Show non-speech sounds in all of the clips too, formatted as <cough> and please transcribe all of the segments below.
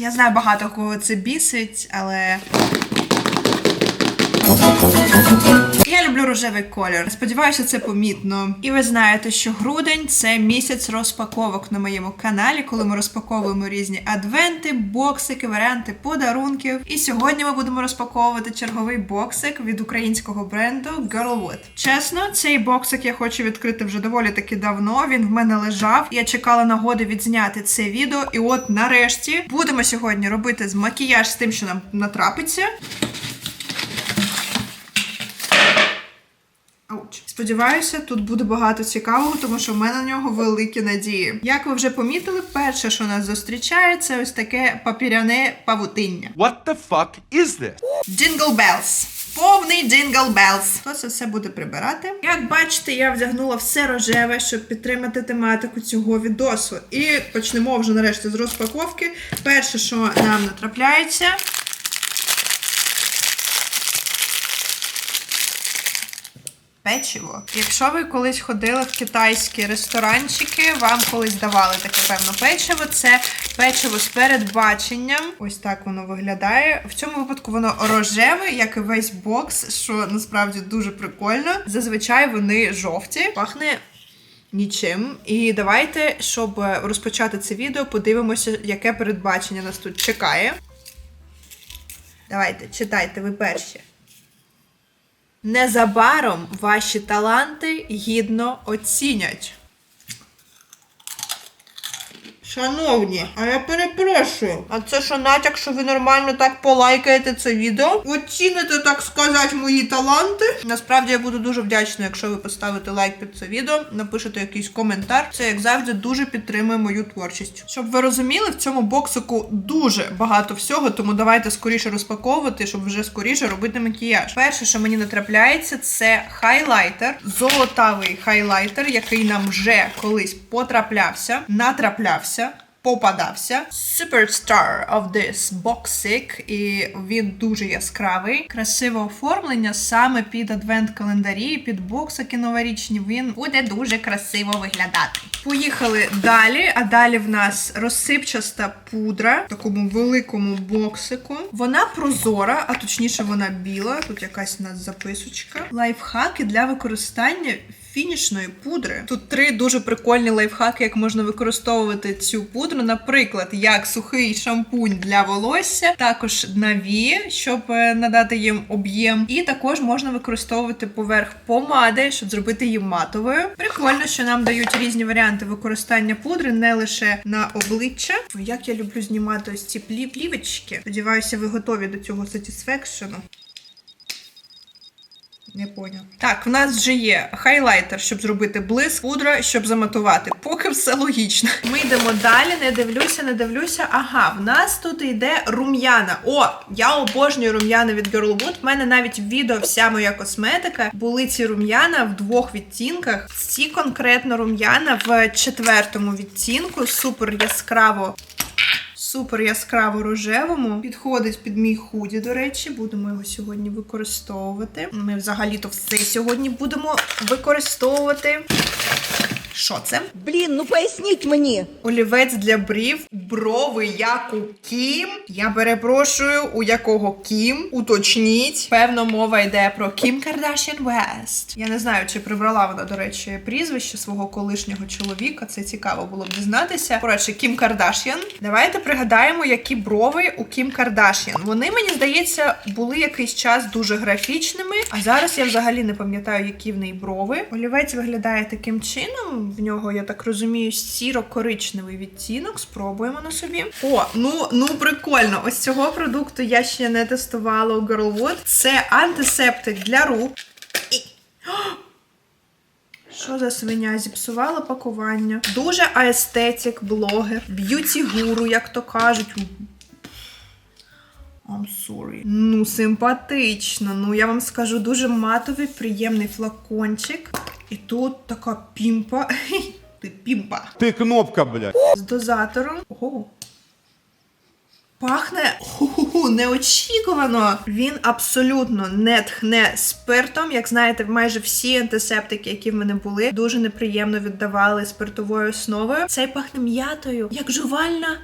Я знаю багато кого це бісить, але. Я люблю рожевий колір. Сподіваюся, це помітно. І ви знаєте, що грудень це місяць розпаковок на моєму каналі, коли ми розпаковуємо різні адвенти, боксики, варіанти подарунків. І сьогодні ми будемо розпаковувати черговий боксик від українського бренду Girlwood. Чесно, цей боксик я хочу відкрити вже доволі таки давно. Він в мене лежав. Я чекала нагоди відзняти це відео. І от нарешті будемо сьогодні робити з макіяж з тим, що нам натрапиться. Ауч. Сподіваюся, тут буде багато цікавого, тому що в мене на нього великі надії. Як ви вже помітили, перше, що нас зустрічає, це ось таке папіряне павутиння. What the fuck is this? Джингл Белс. Повний джингл Белс. Хто це все буде прибирати? Як бачите, я вдягнула все рожеве, щоб підтримати тематику цього відосу. І почнемо вже нарешті з розпаковки. Перше, що нам натрапляється. Печиво. Якщо ви колись ходили в китайські ресторанчики, вам колись давали таке певно печиво. Це печиво з передбаченням. Ось так воно виглядає. В цьому випадку воно рожеве, як і весь бокс, що насправді дуже прикольно. Зазвичай вони жовті. Пахне. Нічим. І давайте, щоб розпочати це відео, подивимося, яке передбачення нас тут чекає. Давайте, читайте, ви перші. Незабаром ваші таланти гідно оцінять. Шановні, а я перепрошую. А це що натяк, що ви нормально так полайкаєте це відео? Оціните, так сказати, мої таланти. Насправді я буду дуже вдячна, якщо ви поставите лайк під це відео, напишете якийсь коментар. Це, як завжди, дуже підтримує мою творчість. Щоб ви розуміли, в цьому боксику дуже багато всього, тому давайте скоріше розпаковувати, щоб вже скоріше робити макіяж. Перше, що мені натрапляється, це хайлайтер, золотавий хайлайтер, який нам вже колись потраплявся, натраплявся. Попадався Superstar of this boxic, і він дуже яскравий. Красиве оформлення саме під адвент-календарі, під боксики новорічні. Він буде дуже красиво виглядати. Поїхали далі. А далі в нас розсипчаста пудра в такому великому боксику. Вона прозора, а точніше, вона біла. Тут якась у нас записочка. Лайфхаки для використання фінішної пудри. Тут три дуже прикольні лайфхаки, як можна використовувати цю пудру. Наприклад, як сухий шампунь для волосся, також навії, щоб е, надати їм об'єм. І також можна використовувати поверх помади, щоб зробити її матовою. Прикольно, що нам дають різні варіанти використання пудри, не лише на обличчя. Як я люблю знімати ось ці плі- плівочки. Сподіваюся, ви готові до цього satisfaction. Не поняв. Так, в нас вже є хайлайтер, щоб зробити блиск, пудра, щоб заматувати. Поки все логічно. Ми йдемо далі, не дивлюся, не дивлюся. Ага, в нас тут йде рум'яна. О, я обожнюю рум'яна від Girlwood. В мене навіть відео вся моя косметика були ці рум'яна в двох відтінках. Ці конкретно рум'яна в четвертому відтінку. Супер яскраво супер яскраво рожевому. Підходить під мій худі, до речі, будемо його сьогодні використовувати. Ми взагалі-то все сьогодні будемо використовувати. Що це? Блін, ну поясніть мені. Олівець для брів, брови як у Кім. Я перепрошую, у якого Кім? Уточніть. Певно, мова йде про Кім Кардашян Вест. Я не знаю, чи прибрала вона, до речі, прізвище свого колишнього чоловіка. Це цікаво було б дізнатися. Коротше, Кім Кардашян. Давайте пригадаємо, які брови у Кім Кардашян. Вони, мені здається, були якийсь час дуже графічними. А зараз я взагалі не пам'ятаю, які в неї брови. Олівець виглядає таким чином. В нього, я так розумію, сіро-коричневий відтінок. Спробуємо на собі. О, ну ну прикольно. Ось цього продукту я ще не тестувала у Girlwood. Це антисептик для рук. І... Що за свиня? Зіпсувала пакування. Дуже аестетик, блогер, б'юті гуру, як то кажуть. I'm sorry. Ну, симпатично. Ну, я вам скажу, дуже матовий, приємний флакончик. І тут така пімпа. <laughs> Ти пімпа. Ты кнопка, блядь. З дозатором. Ого. Пахне ху-ху-ху, неочікувано. Він абсолютно не тхне спиртом. Як знаєте, майже всі антисептики, які в мене були, дуже неприємно віддавали спиртовою основою. Цей пахне м'ятою, як жувальна.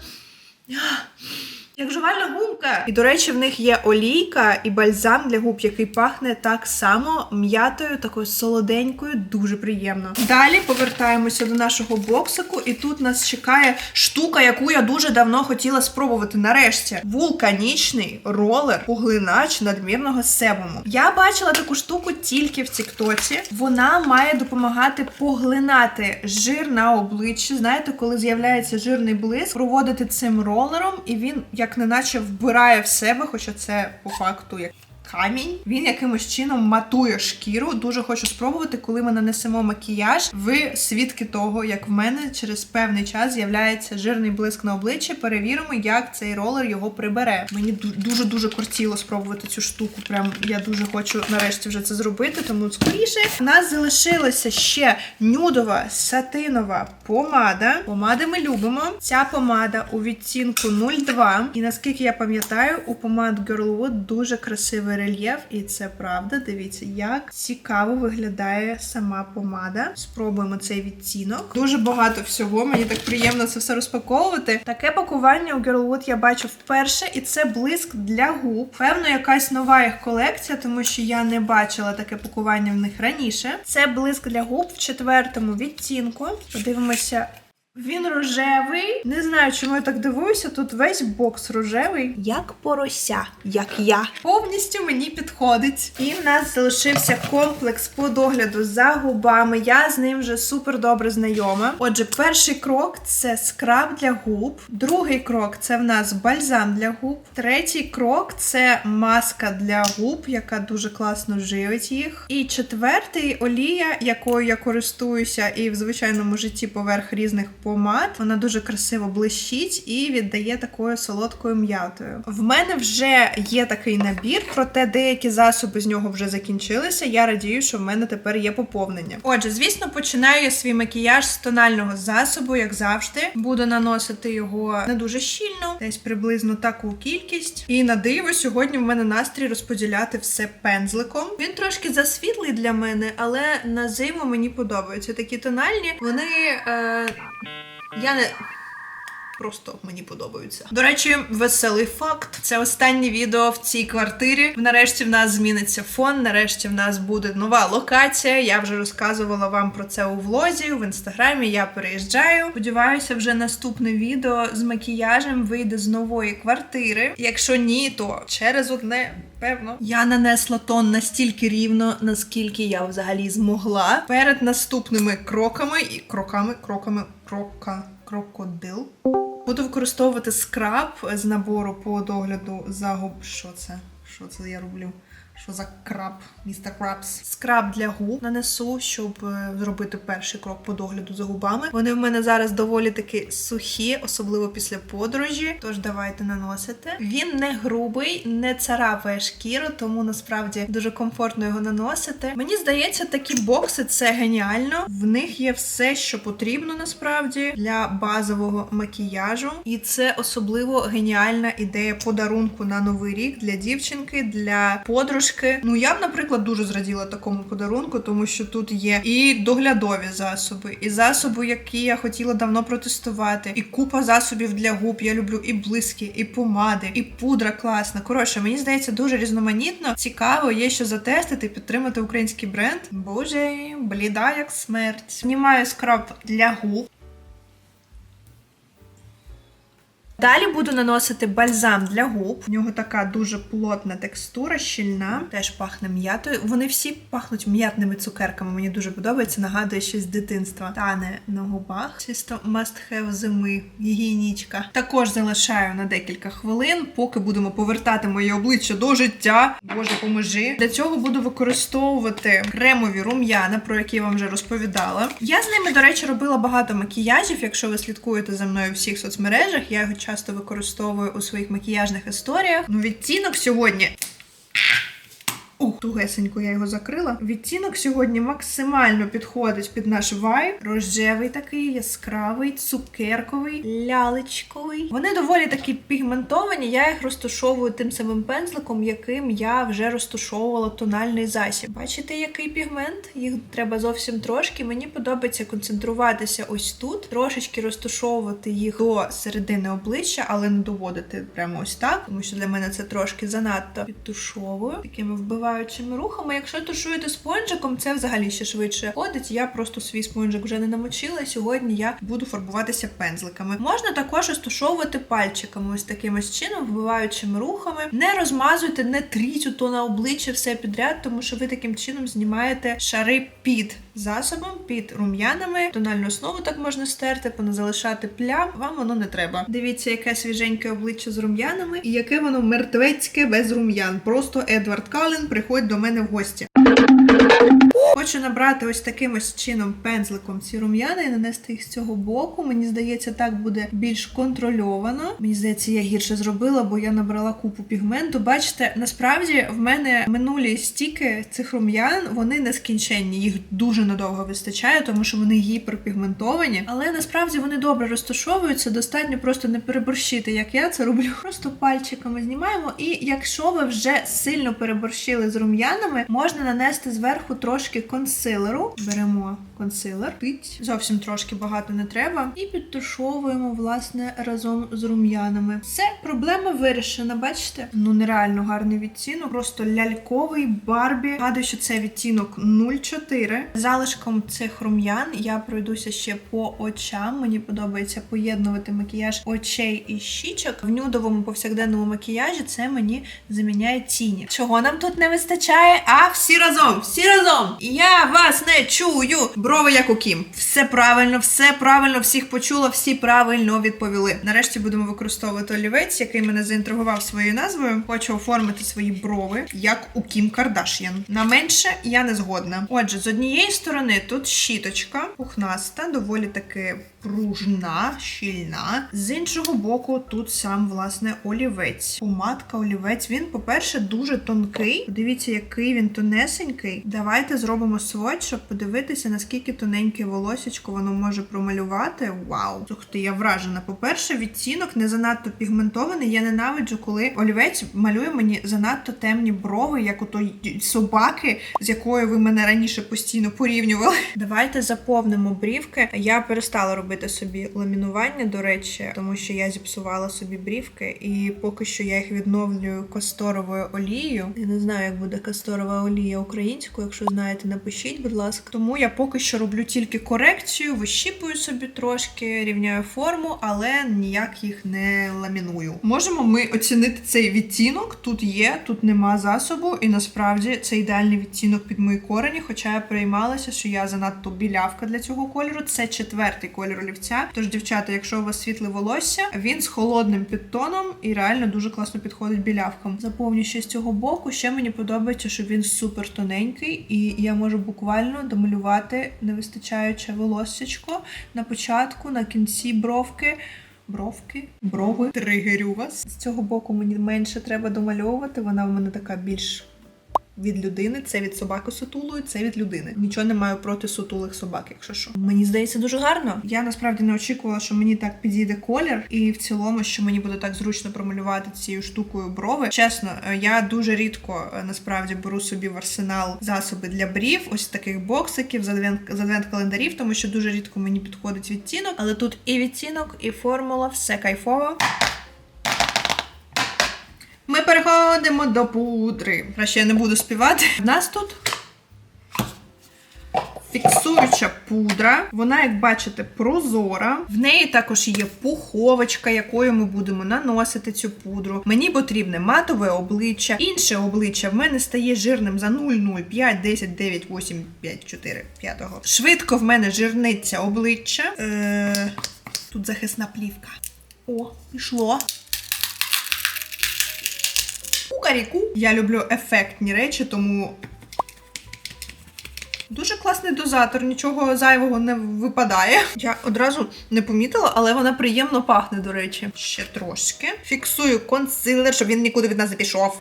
Як жувальна гумка. І до речі, в них є олійка і бальзам для губ, який пахне так само м'ятою, такою солоденькою, дуже приємно. Далі повертаємося до нашого боксику, і тут нас чекає штука, яку я дуже давно хотіла спробувати. Нарешті вулканічний ролер поглинач надмірного себуму. Я бачила таку штуку тільки в Тіктоці. Вона має допомагати поглинати жир на обличчі. Знаєте, коли з'являється жирний блиск, проводити цим ролером, і він як неначе вбирає в себе, хоча це по факту як. Камінь він якимось чином матує шкіру. Дуже хочу спробувати, коли ми нанесемо макіяж. Ви свідки того, як в мене через певний час з'являється жирний блиск на обличчі. Перевіримо, як цей ролер його прибере. Мені дуже дуже кортіло спробувати цю штуку. Прям я дуже хочу нарешті вже це зробити. Тому скоріше у нас залишилася ще нюдова сатинова помада. Помади ми любимо. Ця помада у відтінку 02. І наскільки я пам'ятаю, у помад Girlwood дуже красивий рельєф, і це правда. Дивіться, як цікаво виглядає сама помада. Спробуємо цей відтінок. Дуже багато всього. Мені так приємно це все розпаковувати. Таке пакування у Girlwood я бачу вперше, і це блиск для губ. Певно, якась нова їх колекція, тому що я не бачила таке пакування в них раніше. Це блиск для губ в четвертому відтінку. Подивимося. Він рожевий. Не знаю, чому я так дивуюся. Тут весь бокс рожевий. Як порося, як я. Повністю мені підходить. І в нас залишився комплекс по догляду за губами. Я з ним вже супер добре знайома. Отже, перший крок це скраб для губ. Другий крок це в нас бальзам для губ. Третій крок це маска для губ, яка дуже класно живить їх. І четвертий олія, якою я користуюся і в звичайному житті поверх різних помад. Вона дуже красиво блищить і віддає такою солодкою м'ятою. В мене вже є такий набір, проте деякі засоби з нього вже закінчилися. Я радію, що в мене тепер є поповнення. Отже, звісно, починаю я свій макіяж з тонального засобу, як завжди. Буду наносити його не дуже щільно, десь приблизно таку кількість. І на диво, сьогодні в мене настрій розподіляти все пензликом. Він трошки засвітлий для мене, але на зиму мені подобаються такі тональні. Вони. Е... Я не. Просто мені подобаються. До речі, веселий факт. Це останнє відео в цій квартирі. Нарешті в нас зміниться фон. Нарешті в нас буде нова локація. Я вже розказувала вам про це у влозі. В інстаграмі я переїжджаю. Сподіваюся, вже наступне відео з макіяжем вийде з нової квартири. Якщо ні, то через одне. Певно, я нанесла тон настільки рівно, наскільки я взагалі змогла. Перед наступними кроками і кроками, кроками, крока, крокодил. Буду використовувати скраб з набору по догляду за губ. Що це? Що це я роблю? Що за краб, містер Крабс? Скраб для губ нанесу, щоб е, зробити перший крок по догляду за губами. Вони в мене зараз доволі таки сухі, особливо після подорожі. Тож давайте наносити. Він не грубий, не царапає шкіру, тому насправді дуже комфортно його наносити. Мені здається, такі бокси це геніально. В них є все, що потрібно насправді для базового макіяжу. І це особливо геніальна ідея подарунку на новий рік для дівчинки, для подружки. Ну я б, наприклад, дуже зраділа такому подарунку, тому що тут є і доглядові засоби, і засоби, які я хотіла давно протестувати, і купа засобів для губ. Я люблю і блиски, і помади, і пудра класна. Коротше, мені здається, дуже різноманітно. Цікаво, є що затестити, підтримати український бренд. Боже, бліда як смерть. Знімаю скраб для губ. Далі буду наносити бальзам для губ. У нього така дуже плотна текстура, щільна, теж пахне м'ятою. Вони всі пахнуть м'ятними цукерками. Мені дуже подобається, нагадує щось з дитинства. Тане на губах. Чисто must have зими, гігієнічка. Також залишаю на декілька хвилин, поки будемо повертати моє обличчя до життя. Боже, поможи. Для цього буду використовувати кремові рум'яна, про які я вам вже розповідала. Я з ними, до речі, робила багато макіяжів. Якщо ви слідкуєте за мною в всіх соцмережах, я його часто використовую у своїх макіяжних історіях. Ну, відтінок сьогодні. Ух, тугесенько я його закрила. Відтінок сьогодні максимально підходить під наш вайб. Рожевий такий, яскравий, цукерковий, лялечковий. Вони доволі такі пігментовані. Я їх розташовую тим самим пензликом, яким я вже розташовувала тональний засіб. Бачите, який пігмент? Їх треба зовсім трошки. Мені подобається концентруватися ось тут, трошечки розташовувати їх до середини обличчя, але не доводити прямо ось так, тому що для мене це трошки занадто підтушовую такими вбиваючими рухами. Якщо тушуєте спонжиком, це взагалі ще швидше ходить. Я просто свій спонжик вже не намочила. Сьогодні я буду фарбуватися пензликами. Можна також розтушовувати пальчиками, ось таким ось чином, вбиваючими рухами. Не розмазуйте, не тріть то на обличчя все підряд, тому що ви таким чином знімаєте шари під засобом, під рум'янами. Тональну основу так можна стерти, поназалишати плям. Вам воно не треба. Дивіться, яке свіженьке обличчя з рум'янами, і яке воно мертвецьке без рум'ян. Просто Едвард Кален приходь до мене в гості. Хочу набрати ось таким ось чином пензликом ці рум'яна і нанести їх з цього боку. Мені здається, так буде більш контрольовано. Мені здається, я гірше зробила, бо я набрала купу пігменту. Бачите, насправді в мене минулі стіки цих рум'ян вони нескінченні. Їх дуже надовго вистачає, тому що вони гіперпігментовані. Але насправді вони добре розташовуються. Достатньо просто не переборщити, як я це роблю. Просто пальчиками знімаємо. І якщо ви вже сильно переборщили з рум'янами, можна нанести зверху трошки консилеру. Беремо консилер, пить. Зовсім трошки багато не треба. І підтушовуємо, власне, разом з рум'янами. Все, проблема вирішена, бачите? Ну нереально гарний відтінок, просто ляльковий Барбі. Нагадую, що це відтінок 04. Залишком цих рум'ян я пройдуся ще по очам. Мені подобається поєднувати макіяж очей і щічок. В нюдовому повсякденному макіяжі це мені заміняє тіні. Чого нам тут не вистачає? А всі разом, всі разом! Я вас не чую! Брови як у Кім. Все правильно, все правильно, всіх почула, всі правильно відповіли. Нарешті будемо використовувати олівець, який мене заінтригував своєю назвою. Хочу оформити свої брови, як у Кім Кардаш'ян. На менше я не згодна. Отже, з однієї сторони тут щіточка, пухнаста, доволі таки пружна, щільна. З іншого боку, тут сам власне олівець. Помадка, олівець. Він, по-перше, дуже тонкий. Подивіться, який він тонесенький. Давайте зробимо сводч, щоб подивитися, наскільки тоненьке волосечко воно може промалювати. Вау! Ух ти, я вражена. По-перше, відтінок не занадто пігментований. Я ненавиджу, коли олівець малює мені занадто темні брови, як у той собаки, з якою ви мене раніше постійно порівнювали. Давайте заповнимо брівки. Я перестала робити собі ламінування, до речі, тому що я зіпсувала собі брівки, і поки що я їх відновлюю касторовою олією. Я не знаю, як буде касторова олія українською. Якщо знаєте, напишіть, будь ласка. Тому я поки що роблю тільки корекцію, вищіпую собі трошки, рівняю форму, але ніяк їх не ламіную. Можемо ми оцінити цей відтінок. Тут є, тут нема засобу, і насправді це ідеальний відтінок під мої корені. Хоча я переймалася, що я занадто білявка для цього кольору. Це четвертий колір олівця. Тож, дівчата, якщо у вас світле волосся, він з холодним підтоном і реально дуже класно підходить білявкам. Заповню ще з цього боку. Ще мені подобається, що він супер тоненький, і я можу буквально домалювати невистачаюче волоссячко на початку, на кінці бровки. Бровки, брови, тригерю вас. З цього боку мені менше треба домальовувати. Вона в мене така більш від людини. Це від собаки сутулої, це від людини. Нічого не маю проти сутулих собак, якщо що. Мені здається дуже гарно. Я насправді не очікувала, що мені так підійде колір, і в цілому, що мені буде так зручно промалювати цією штукою брови. Чесно, е, я дуже рідко е, насправді беру собі в арсенал засоби для брів, ось таких боксиків, з адвент, з адвент-календарів, тому що дуже рідко мені підходить відтінок. Але тут і відтінок, і формула, все кайфово. Ми переходимо до пудри. Краще я не буду співати. У нас тут фіксуюча пудра. Вона, як бачите, прозора. В неї також є пуховочка, якою ми будемо наносити цю пудру. Мені потрібне матове обличчя. Інше обличчя в мене стає жирним за 0,05, 10, 9, 8, 5, 4, 5. Швидко в мене жирниться обличчя. Е, тут захисна плівка. О, пішло. Кукаріку. Я люблю ефектні речі, тому. Дуже класний дозатор, нічого зайвого не випадає. Я одразу не помітила, але вона приємно пахне, до речі. Ще трошки. Фіксую консилер, щоб він нікуди від нас не пішов.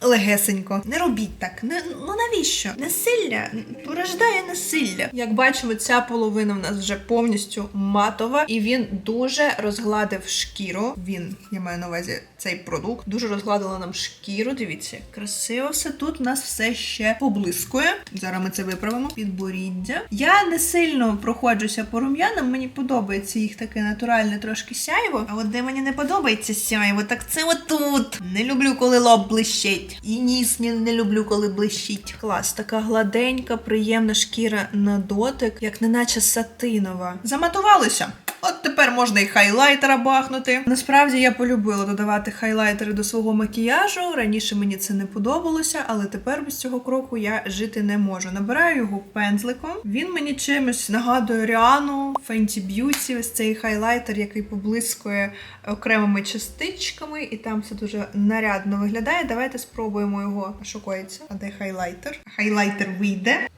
Легесенько. Не робіть так. Не, ну навіщо? Насилля порождає насилля. Як бачимо, ця половина в нас вже повністю матова, і він дуже розгладив шкіру. Він, я маю на увазі цей продукт, дуже розгладила нам шкіру. Дивіться, красиво все тут у нас все ще поблискує. Зараз ми це виправимо. Підборіддя. Я не сильно проходжуся по рум'янам, мені подобається їх таке натуральне трошки сяйво. А от де мені не подобається сяйво, так це отут. Не люблю, коли лоб блищить. І ніс не, не люблю, коли блищить. Клас, така гладенька, приємна шкіра на дотик, як неначе сатинова. Заматувалися. От тепер можна і хайлайтера бахнути. Насправді я полюбила додавати хайлайтери до свого макіяжу. Раніше мені це не подобалося, але тепер без цього кроку я жити не можу. Набираю його пензликом. Він мені чимось нагадує Ріану, Fenty Beauty, ось цей хайлайтер, який поблискує окремими частичками, і там все дуже нарядно виглядає. Давайте спробуємо його. А? А де хайлайтер? Хайлайтер вийде.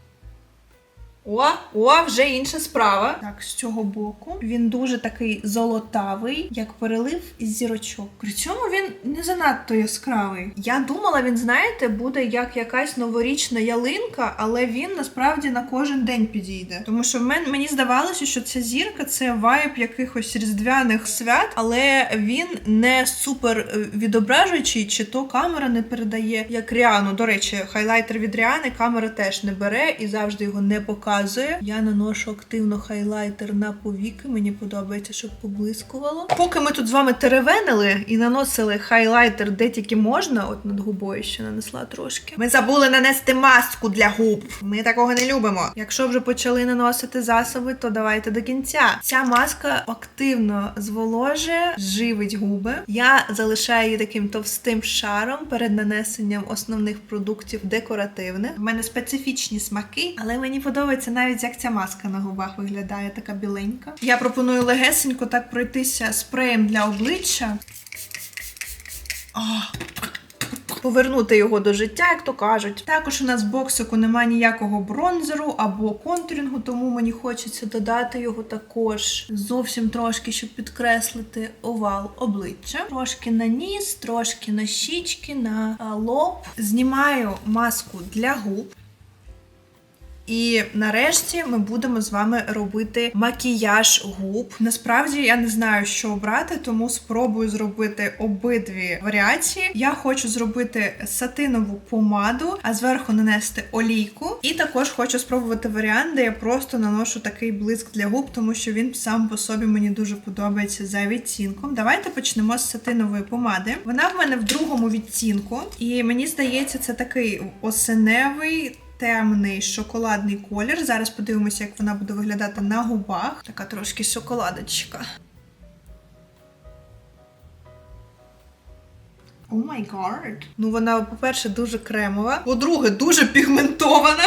О, о, вже інша справа. Так, з цього боку. Він дуже такий золотавий, як перелив із зірочок. При цьому він не занадто яскравий. Я думала, він, знаєте, буде як якась новорічна ялинка, але він насправді на кожен день підійде. Тому що в мен, мені здавалося, що ця зірка це вайб якихось різдвяних свят, але він не супер е, відображуючий, чи то камера не передає як Ріану. До речі, хайлайтер від Ріани камера теж не бере і завжди його не показує. Я наношу активно хайлайтер на повіки. Мені подобається, щоб поблискувало. Поки ми тут з вами теревенили і наносили хайлайтер де тільки можна, от над губою ще нанесла трошки. Ми забули нанести маску для губ. Ми такого не любимо. Якщо вже почали наносити засоби, то давайте до кінця. Ця маска активно зволожує, живить губи. Я залишаю її таким товстим шаром перед нанесенням основних продуктів декоративних. У мене специфічні смаки, але мені подобається навіть як ця маска на губах виглядає, така біленька. Я пропоную легесенько так пройтися спреєм для обличчя. Ах. Повернути його до життя, як то кажуть. Також у нас боксику немає ніякого бронзеру або контурінгу, тому мені хочеться додати його також зовсім трошки, щоб підкреслити овал обличчя. Трошки на ніс, трошки на щічки, на лоб. Знімаю маску для губ. І нарешті ми будемо з вами робити макіяж губ. Насправді я не знаю, що обрати, тому спробую зробити обидві варіації. Я хочу зробити сатинову помаду, а зверху нанести олійку. І також хочу спробувати варіант, де я просто наношу такий блиск для губ, тому що він сам по собі мені дуже подобається за відтінком. Давайте почнемо з сатинової помади. Вона в мене в другому відтінку, і мені здається, це такий осеневий темний шоколадний колір. Зараз подивимося, як вона буде виглядати на губах. Така трошки шоколадочка. О май гад. Ну, вона, по-перше, дуже кремова. По-друге, дуже пігментована.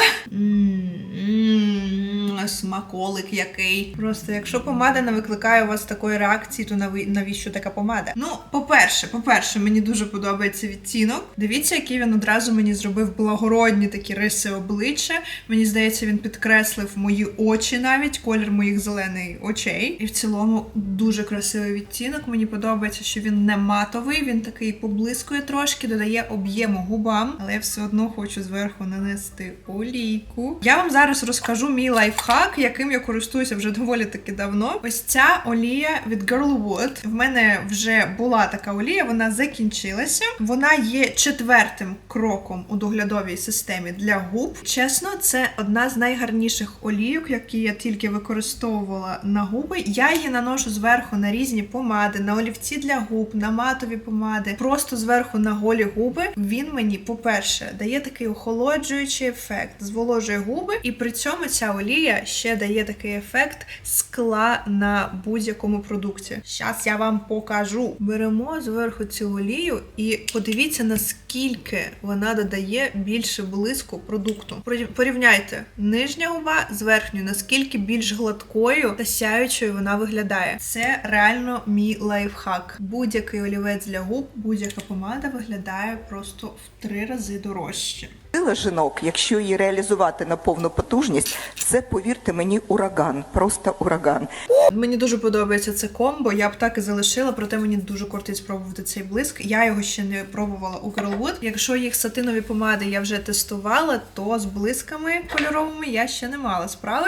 Смаколик який. Просто якщо помада не викликає у вас такої реакції, то навіщо така помада? Ну, по-перше, по-перше, мені дуже подобається відтінок. Дивіться, який він одразу мені зробив благородні такі риси обличчя. Мені здається, він підкреслив мої очі навіть, колір моїх зелених очей. І в цілому дуже красивий відтінок. Мені подобається, що він не матовий, він такий поблискує трошки, додає об'єму губам, але я все одно хочу зверху нанести олійку. Я вам зараз розкажу мій лайфхак, яким я користуюся вже доволі таки давно. Ось ця олія від Girlwood. В мене вже була така олія, вона закінчилася. Вона є четвертим кроком у доглядовій системі для губ. Чесно, це одна з найгарніших олійок, які я тільки використовувала на губи. Я її наношу зверху на різні помади, на олівці для губ, на матові помади, просто зверху на голі губи. Він мені, по-перше, дає такий охолоджуючий ефект, зволожує губи, і при цьому ця олія ще дає такий ефект скла на будь-якому продукті. Зараз я вам покажу. Беремо зверху цю олію і подивіться, наскільки вона додає більше блиску продукту. Порівняйте нижня губа з верхньою, наскільки більш гладкою та сяючою вона виглядає. Це реально мій лайфхак. Будь-який олівець для губ, будь-яка помада виглядає просто в три рази дорожче. Сила жінок, якщо її реалізувати на повну потужність, це повірте мені, ураган, просто ураган. Мені дуже подобається це комбо. Я б так і залишила, проте мені дуже кортить спробувати цей блиск. Я його ще не пробувала у Girlwood. Якщо їх сатинові помади я вже тестувала, то з блисками кольоровими я ще не мала справи.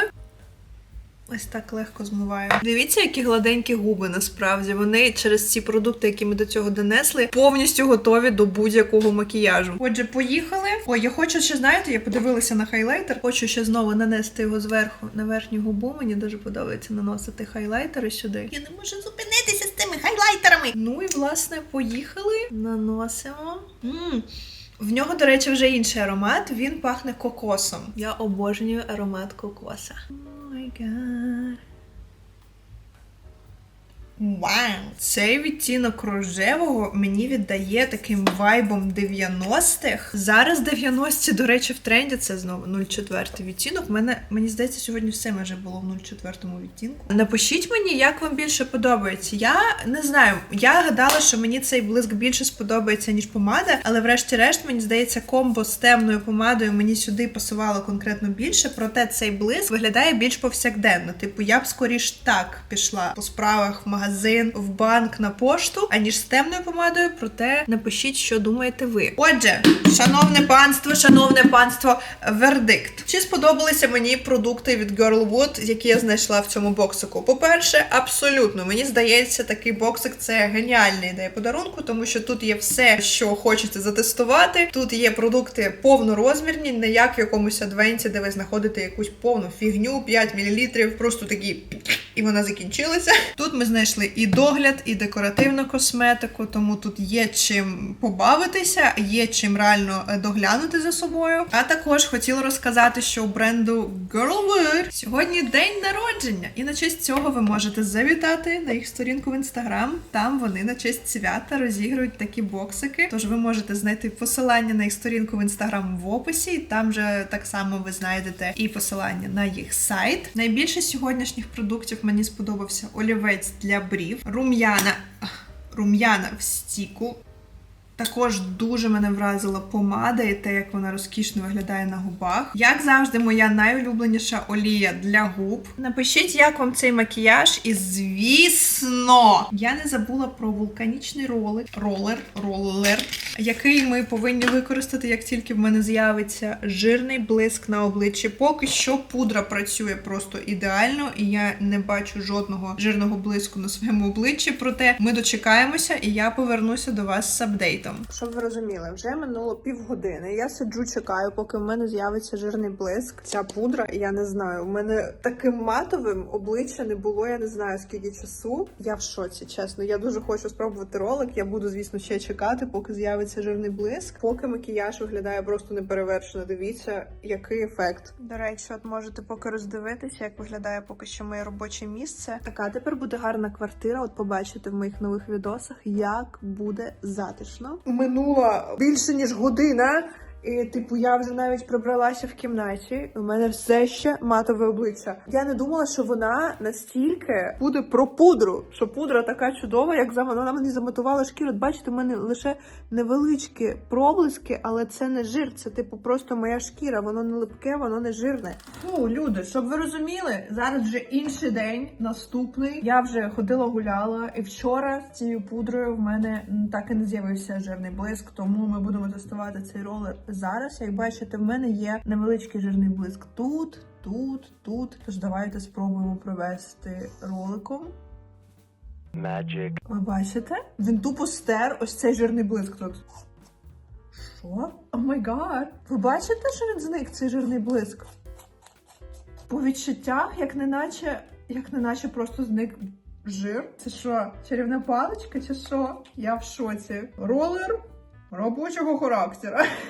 Ось так легко змиваю. Дивіться, які гладенькі губи насправді. Вони через ці продукти, які ми до цього донесли, повністю готові до будь-якого макіяжу. Отже, поїхали. Ой, я хочу ще, знаєте, я подивилася на хайлайтер. Хочу ще знову нанести його зверху на верхню губу. Мені дуже подобається наносити хайлайтери сюди. Я не можу зупинитися з цими хайлайтерами. Ну і власне, поїхали. Наносимо. м В нього, до речі, вже інший аромат. Він пахне кокосом. Я обожнюю аромат кокоса. God. Вау! Цей відтінок рожевого мені віддає таким вайбом 90-х. Зараз 90-ті, до речі, в тренді це знову 04 відтінок. Мене, мені здається, сьогодні все майже було в 04 відтінку. Напишіть мені, як вам більше подобається. Я не знаю, я гадала, що мені цей блиск більше сподобається, ніж помада, але врешті-решт, мені здається, комбо з темною помадою мені сюди пасувало конкретно більше. Проте цей блиск виглядає більш повсякденно. Типу, я б скоріш так пішла по справах в магазин, в банк на пошту, аніж з темною помадою. Проте напишіть, що думаєте ви. Отже, шановне панство, шановне панство, вердикт. Чи сподобалися мені продукти від Girlwood, які я знайшла в цьому боксику? По-перше, абсолютно. Мені здається, такий боксик це геніальна ідея подарунку, тому що тут є все, що хочеться затестувати. Тут є продукти повнорозмірні, не як в якомусь адвенті, де ви знаходите якусь повну фігню, 5 мл, просто такі. І вона закінчилася. Тут ми знайшли і догляд, і декоративну косметику, тому тут є чим побавитися, є чим реально е, доглянути за собою. А також хотіла розказати, що у бренду Girlwood сьогодні день народження, і на честь цього ви можете завітати на їх сторінку в інстаграм. Там вони на честь свята розігрують такі боксики. Тож ви можете знайти посилання на їх сторінку в інстаграм в описі. і Там же так само ви знайдете і посилання на їх сайт. Найбільше сьогоднішніх продуктів мені сподобався олівець для брів, рум'яна. Рум'яна в стіку. Також дуже мене вразила помада і те, як вона розкішно виглядає на губах. Як завжди, моя найулюбленіша олія для губ. Напишіть, як вам цей макіяж, і звісно, я не забула про вулканічний ролик, ролер, ролер, який ми повинні використати, як тільки в мене з'явиться жирний блиск на обличчі. Поки що пудра працює просто ідеально, і я не бачу жодного жирного блиску на своєму обличчі. Проте ми дочекаємося, і я повернуся до вас з апдейтом. Щоб ви розуміли, вже минуло півгодини. Я сиджу, чекаю, поки в мене з'явиться жирний блиск. Ця пудра, я не знаю. У мене таким матовим обличчя не було. Я не знаю скільки часу. Я в шоці, чесно. Я дуже хочу спробувати ролик. Я буду, звісно, ще чекати, поки з'явиться жирний блиск. Поки макіяж виглядає просто неперевершено. Дивіться, який ефект. До речі, от можете поки роздивитися, як виглядає поки що моє робоче місце. Така тепер буде гарна квартира. От побачите в моїх нових відосах, як буде затишно. Минула більше ніж година. І, типу, я вже навіть прибралася в кімнаті. У мене все ще матове обличчя. Я не думала, що вона настільки буде про пудру. Що пудра така чудова, як за вона мені замотувала шкіру. Бачите, у мене лише невеличкі проблиски, але це не жир. Це типу просто моя шкіра. Воно не липке, воно не жирне. Ну, люди, щоб ви розуміли, зараз вже інший день, наступний. Я вже ходила гуляла, і вчора з цією пудрою в мене так і не з'явився жирний блиск. Тому ми будемо тестувати цей ролер зараз. Як бачите, в мене є невеличкий жирний блиск тут, тут, тут. Тож давайте спробуємо провести роликом. Magic. Ви бачите? Він тупо стер ось цей жирний блиск тут. Що? О май гад! Ви бачите, що він зник, цей жирний блиск? По відчуттях, як неначе, як неначе просто зник жир. Це що, чарівна паличка чи що? Я в шоці. Ролер робочого характера.